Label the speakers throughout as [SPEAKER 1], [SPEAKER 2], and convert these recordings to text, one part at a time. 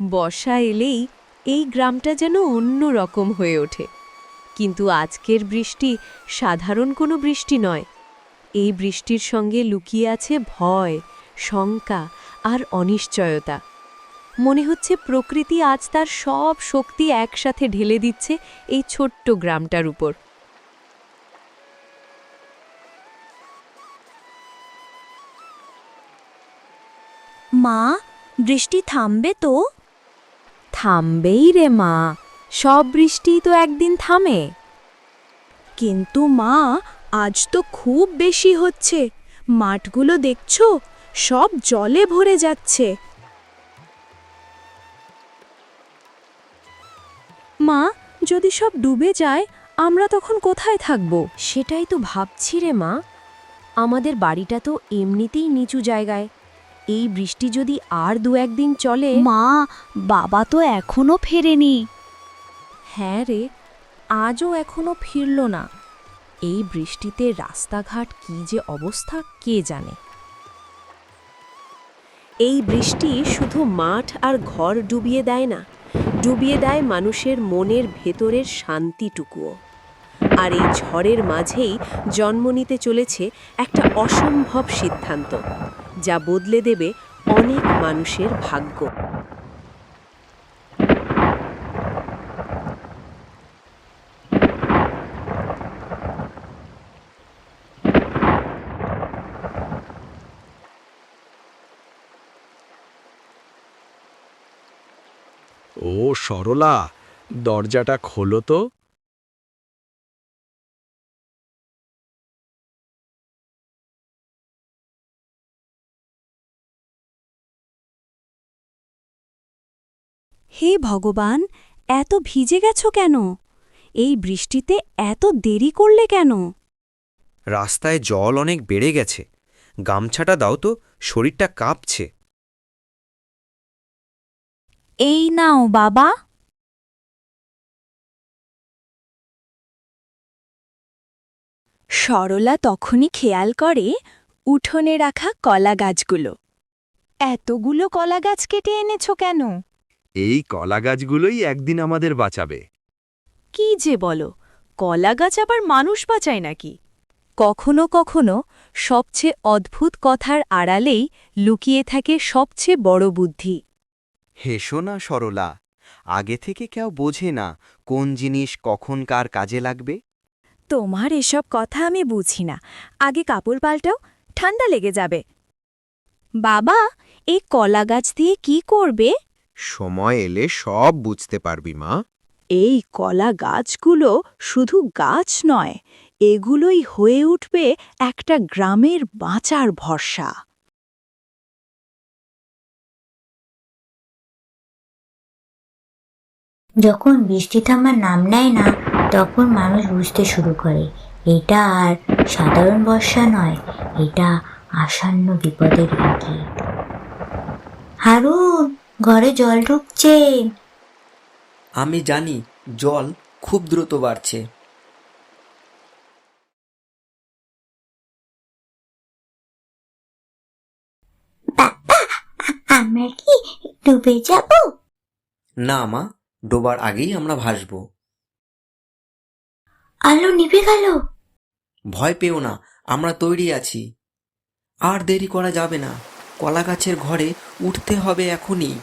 [SPEAKER 1] বর্ষা এলেই এই গ্রামটা যেন অন্য রকম হয়ে ওঠে। কিন্তু আজকের বৃষ্টি সাধারণ কোনো বৃষ্টি নয়। এই বৃষ্টির সঙ্গে লুকিয়ে আছে ভয়, শঙ্কা আর অনিশ্চয়তা। মনে হচ্ছে প্রকৃতি আজ তার সব শক্তি একসাথে ঢেলে দিচ্ছে এই ছোট্ট গ্রামটার উপর।
[SPEAKER 2] মা, বৃষ্টি থামবে তো?
[SPEAKER 1] থামবেই রে মা, সব বৃষ্টি তো একদিন থামে।
[SPEAKER 2] কিন্তু মা, আজ তো খুব বেশি হচ্ছে। মাঠগুলো দেখছ? সব জলে ভরে যাচ্ছে। মা, যদি সব ডুবে যায়, আমরা তখন কোথায় থাকব?
[SPEAKER 1] সেটাই তো ভাবছি রে মা। আমাদের বাড়িটা তো এমনিতেই নিচু জায়গায়। এই বৃষ্টি যদি আর দু একদিন চলে
[SPEAKER 2] মা বাবা তো এখনও ফেরেনি।
[SPEAKER 1] হ্যাঁ রে আজও এখনও ফিরল না। এই বৃষ্টিতে রাস্তাঘাট কি যে অবস্থা কে জানে? এই বৃষ্টি শুধু মাঠ আর ঘর ডুবিয়ে দেয় না ডুবিয়ে দেয় মানুষের মনের ভেতরের শান্তিটুকুও। আর এই ঝড়ের মাঝেই জন্ম নিতে চলেছে একটা অসম্ভব সিদ্ধান্ত, যা বদলে দেবে অনেক মানুষের ভাগ্য।
[SPEAKER 3] ও সরলা, দরজাটা খোলো তো।
[SPEAKER 2] হে ভগবান এত ভিজে গেছ কেন? এই বৃষ্টিতে এত দেরি করলে কেন?
[SPEAKER 4] রাস্তায় জল অনেক বেড়ে গেছে। গামছাটা দাও তো শরীরটা কাঁপছে।
[SPEAKER 2] এই নাও বাবা। সরলা তখনই খেয়াল করে উঠোনে রাখা কলা গাছগুলো। এতগুলো কলা গাছ কেটে এনেছো কেন?
[SPEAKER 3] এই কলা গাছগুলোই একদিন আমাদের বাঁচাবে।
[SPEAKER 1] কি যে বলো কলা গাছ আবার মানুষ বাঁচায় নাকি? কখনো কখনো সবচেয়ে অদ্ভুত কথার আড়ালেই লুকিয়ে থাকে সবচেয়ে বড় বুদ্ধি।
[SPEAKER 4] হেসো না সরলা। আগে থেকে কেউ বোঝে না কোন জিনিস কখন কার কাজে লাগবে।
[SPEAKER 2] তোমার এসব কথা আমি বুঝি না। আগে কাপড় পাল্টাও ঠান্ডা লেগে যাবে। বাবা এই কলা গাছ দিয়ে কি করবে?
[SPEAKER 4] সময় এলে সব বুঝতে পারবি মা।
[SPEAKER 2] এই কলা গাছগুলো শুধু গাছ নয় এগুলোই হয়ে উঠবে একটা গ্রামের বাঁচার ভরসা।
[SPEAKER 5] যখন বৃষ্টি থামার নাম নেয় না তখন মানুষ বুঝতে শুরু করে এটা আর সাধারণ বর্ষা নয় এটা আসন্ন বিপদের ইঙ্গিত। হারুন! ঘরে জল ঢুকছে।
[SPEAKER 6] আমি জানি জল খুব দ্রুত বাড়ছে।
[SPEAKER 5] আমরা কি ডুবে যাব?
[SPEAKER 6] না মা ডোবার আগেই আমরা ভাসব।
[SPEAKER 5] আলো নিভে গেল।
[SPEAKER 6] ভয় পেও না আমরা তৈরি আছি। আর দেরি করা যাবে না। কলা গাছের ঘরে উঠতে হবে এখনই।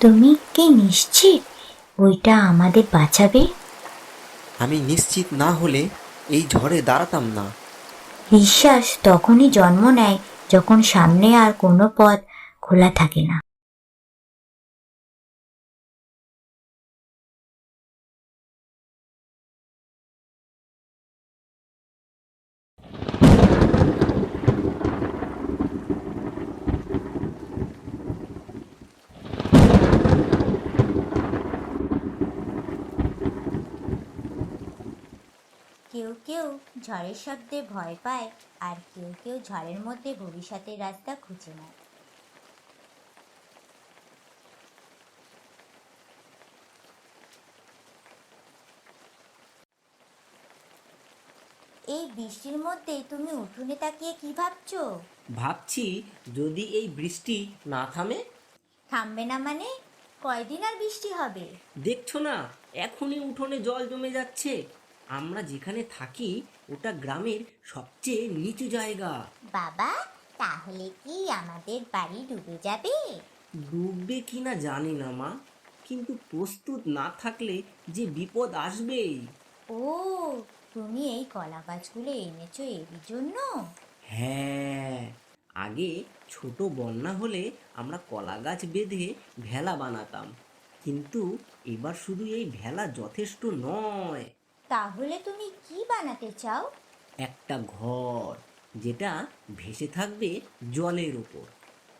[SPEAKER 5] তুমি কি নিশ্চিত ওইটা আমাদের বাঁচাবে?
[SPEAKER 6] আমি নিশ্চিত না হলে এই ঝড়ে দাঁড়াতাম না।
[SPEAKER 5] বিশ্বাস তখনই জন্ম নেয় যখন সামনে আর কোনো পথ খোলা থাকে না। কেউ ঝড়ের শব্দে ভয় পায় আর কেউ কেউ ঝড়ের মধ্যে ভবিষ্যতের রাস্তা খুঁজে নেয়। এই বৃষ্টির মধ্যে তুমি উঠোনে তাকিয়ে কি ভাবছ?
[SPEAKER 7] ভাবছি যদি এই বৃষ্টি না থামে?
[SPEAKER 5] থামবে না মানে? কয়দিন আর বৃষ্টি হবে?
[SPEAKER 7] দেখছ না এখনই উঠোনে জল জমে যাচ্ছে। আমরা যেখানে থাকি ওটা গ্রামের সবচেয়ে নিচু জায়গা।
[SPEAKER 5] বাবা তাহলে কি আমাদের বাড়ি ডুবে যাবে?
[SPEAKER 7] ডুববে কিনা জানি না মা। কিন্তু প্রস্তুত না থাকলে যে বিপদ আসবেই।
[SPEAKER 5] ও তুমি এই কলা গাছগুলো এনেছো এর জন্য?
[SPEAKER 7] হ্যাঁ আগে ছোট বন্যা হলে আমরা কলা গাছ বেঁধে ভেলা বানাতাম। কিন্তু এবার শুধু এই ভেলা যথেষ্ট নয়।
[SPEAKER 5] তাহলে তুমি কি বানাতে চাও?
[SPEAKER 7] একটা ঘর যেটা ভেসে থাকবে জলের উপর।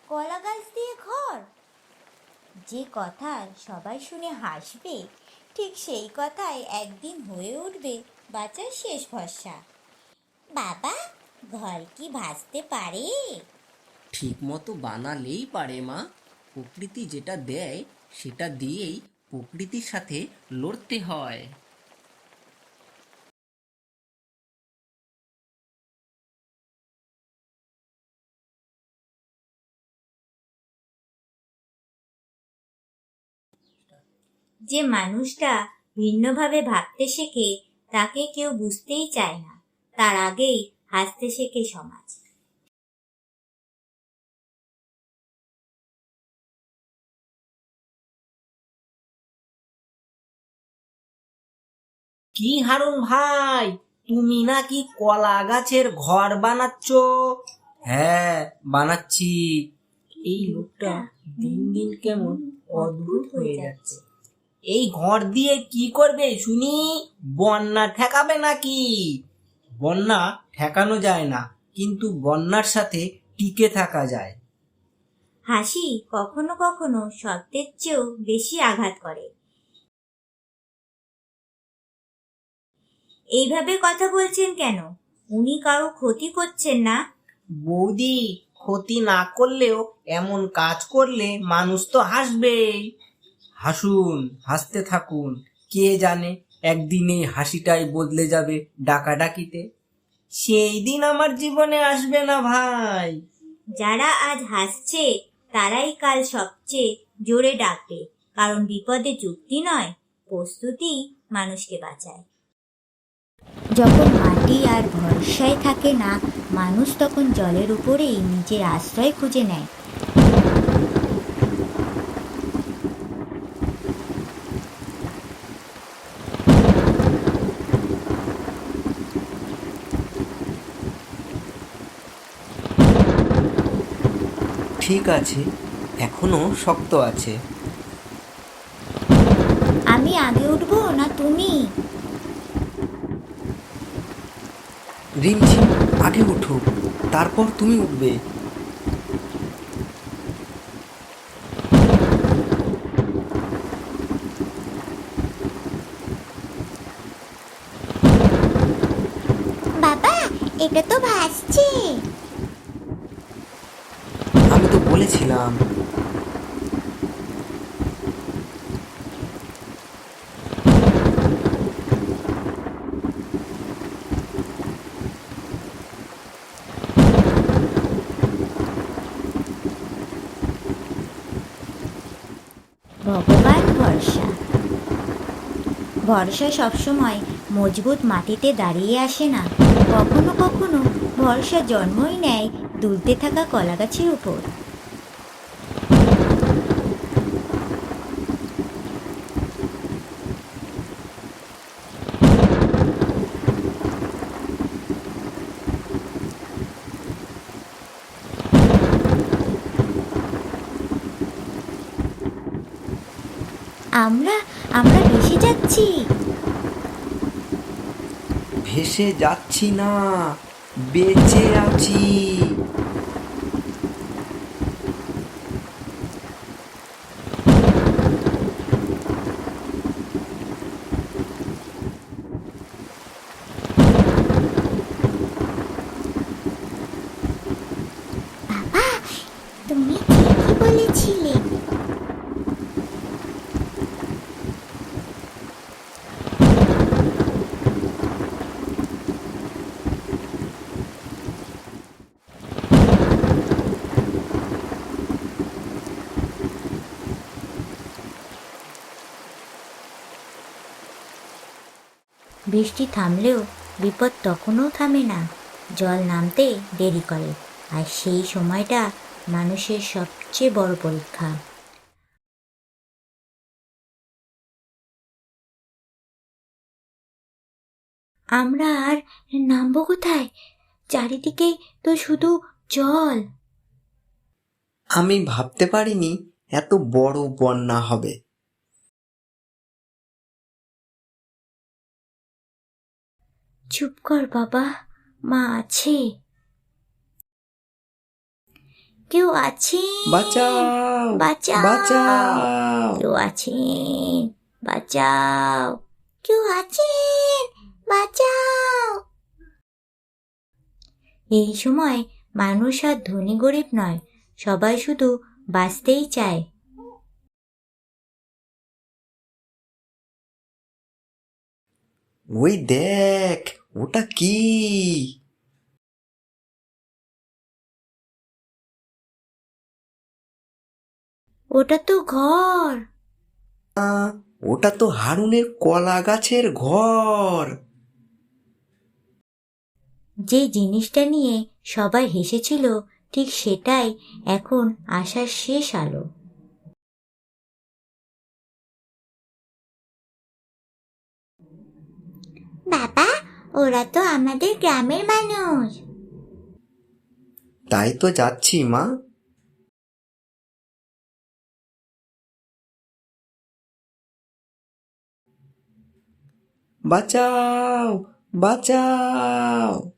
[SPEAKER 5] কলা গাছ দিয়ে ঘর? যে কথা সবাই শুনে হাসবে ঠিক সেই কথাই একদিন হয়ে উঠবে বাচ্চার শেষ ভরসা। বাবা ঘর কি ভাসতে পারে?
[SPEAKER 7] ঠিক মতো বানালেই পারে মা। প্রকৃতি যেটা দেয় সেটা দিয়েই প্রকৃতির সাথে লড়তে হয়।
[SPEAKER 5] যে মানুষটা ভিন্নভাবে ভাবতে শেখে, তাকে কেউ বুঝতেই চায় না। তার আগেই হাসতে শেখে সমাজ।
[SPEAKER 7] কি হারুন ভাই, তুমি নাকি কলা গাছের ঘর বানাচ্ছ? হ্যাঁ বানাচ্ছি। এই লোকটা দিন দিন কেমন অদ্ভুত হয়ে যাচ্ছে। এই ঘর দিয়ে কি করবে শুনি? বন্যা ঠেকাবে নাকি? বন্যা ঠেকানো যায় না কিন্তু বন্যার সাথে টিকে থাকা যায়।
[SPEAKER 5] হাসি কখনো কখনো সত্যের চেয়েও বেশি আঘাত করে। এইভাবে কথা বলছেন কেন? উনি কারও ক্ষতি করছেন না?
[SPEAKER 7] বৌদি ক্ষতি না করলেও এমন কাজ করলে মানুষ তো হাসবেই। হাসুন, হাসতে থাকুন। কে জানে একদিন এই হাসিটাই বদলে যাবে ডাকাডাকিতে? সেই দিন আমার জীবনে আসবে না ভাই।
[SPEAKER 5] যারা আজ হাসছে, তারাই কাল সবচেয়ে জোরে ডাকে, কারণ বিপদে যুক্তি নয়, প্রস্তুতি মানুষকে বাঁচায়। যখন মাটি আর ভরসায় থাকে না, মানুষ তখন জলের উপরেই নিজের আশ্রয় খুঁজে নেয়।
[SPEAKER 7] ঠিক আছে এখনও শক্ত আছে।
[SPEAKER 5] আমি আগে উঠবো না তুমি?
[SPEAKER 7] রিমঝিম আগে উঠো তারপর তুমি উঠবে
[SPEAKER 5] বাবা এটা তো ভাসছে
[SPEAKER 7] আমি তো বলেছিলাম
[SPEAKER 5] ভগবান ভরসা ভরসা সবসময় মজবুত মাটিতে দাঁড়িয়ে আসে না। কখনো কখনো ভরসা জন্মই নেয় দুলতে থাকা কলাগাছের উপর আমরা আমরা ভেসে যাচ্ছি।
[SPEAKER 7] ভেসে যাচ্ছি না বেঁচে আছি।
[SPEAKER 5] বৃষ্টি থামলেও বিপদ তখনও থামে না। জল নামতে দেরি করে। আর সেই সময়টা মানুষের সবচেয়ে বড় পরীক্ষা। আমরা আর নামবো কোথায়? চারিদিকে তো শুধু জল।
[SPEAKER 6] আমি ভাবতে পারিনি এত বড় বন্যা হবে।
[SPEAKER 5] চুপ কর বাবা মা আছে। কেউ আছে?
[SPEAKER 6] বাঁচাও
[SPEAKER 5] বাঁচাও।
[SPEAKER 6] বাঁচাও।
[SPEAKER 5] কেউ আছেন বাঁচাও। কেউ আছেন বাঁচাও। এই সময় মানুষ আর ধনী গরিব নয় সবাই শুধু বাঁচতেই চায়।
[SPEAKER 6] ওই দেখ ওটা কি?
[SPEAKER 5] ওটা তো ঘর।
[SPEAKER 6] ওটা তো হারুনের কলা গাছের ঘর।
[SPEAKER 5] যে জিনিসটা নিয়ে সবাই হেসেছিল ঠিক সেটাই এখন আসার শেষ আলো। বাবা ওরা তো আমাদের গ্রামের মানুষ।
[SPEAKER 6] তাই তো যাচ্ছি মা। বাঁচাও বাঁচাও।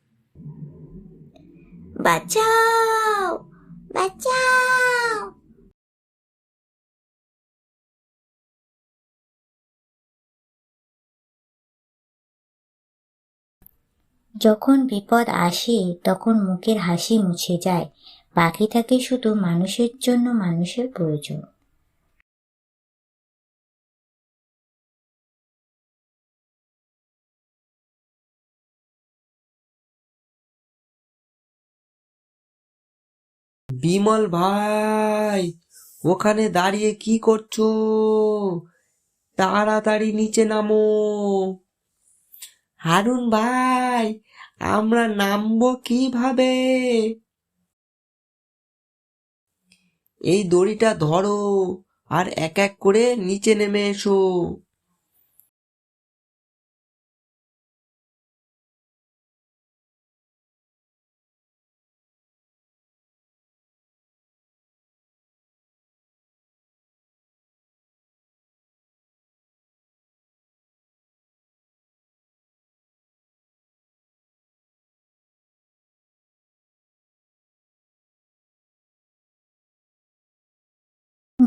[SPEAKER 5] বাঁচাও বাঁচাও। যখন বিপদ আসে, তখন মুখের হাসি মুছে যায়। বাকি থাকে শুধু মানুষের জন্য মানুষের প্রয়োজন।
[SPEAKER 6] বিমল ভাই, ওখানে দাঁড়িয়ে কি করছ? তাড়াতাড়ি নিচে নামো। হারুন ভাই আমরা নামব কীভাবে? এই দড়িটা ধরো আর এক এক করে নিচে নেমে এসো।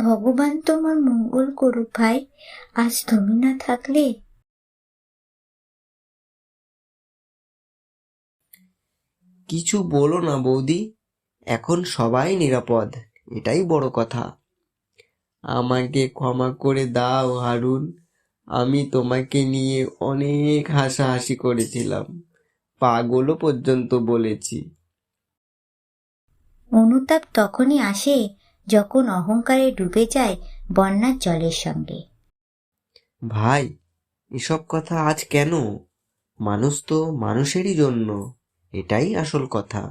[SPEAKER 5] ভগবান তোমার মঙ্গল করুক ভাই। আজ তুমি না থাকলে?
[SPEAKER 6] কিছু বলো না বৌদি এখন সবাই নিরাপদ এটাই বড় কথা। আমাকে ক্ষমা করে দাও হারুন। আমি তোমাকে নিয়ে অনেক হাসাহাসি করেছিলাম পাগলও পর্যন্ত বলেছি।
[SPEAKER 5] অনুতাপ তখনই আসে যখন অহংকারে ডুবে যায় বন্যার জলের সঙ্গে।
[SPEAKER 6] ভাই এসব কথা আজ কেন? মানুষ তো মানুষেরই জন্য এটাই আসল কথা।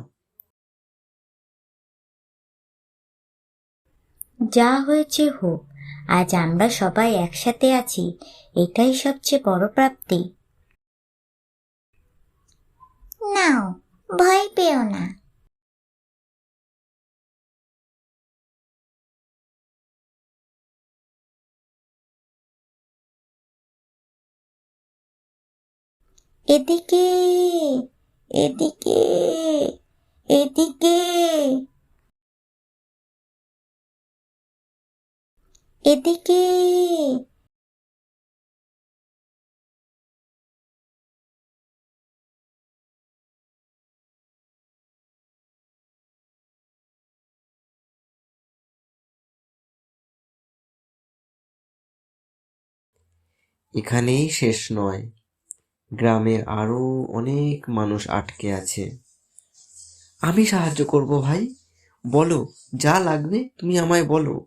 [SPEAKER 5] যা হয়েছে হোক আজ আমরা সবাই একসাথে আছি এটাই সবচেয়ে বড় প্রাপ্তি। নাও ভয় পেও না। এদিকে এদিকে এদিকে। এদিকে।
[SPEAKER 6] এখানেই শেষ নয়। গ্রামের আরও অনেক মানুষ আটকে আছে। আমি সাহায্য করব ভাই। বলো, যা লাগবে তুমি আমায় বলো।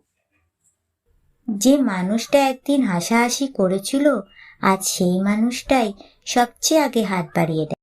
[SPEAKER 5] যে মানুষটা একদিন হাসাহাসি করেছিল, আজ সেই মানুষটাই সবচেয়ে আগে হাত বাড়িয়ে দেয়।